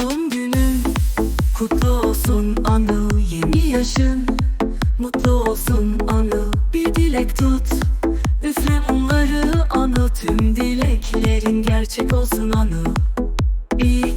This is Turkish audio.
doğum günün Kutlu olsun Anıl. Yeni yaşın Mutlu olsun Anıl. Bir dilek tut Üfle onları Anıl. Tüm dileklerin gerçek olsun Anıl. İyi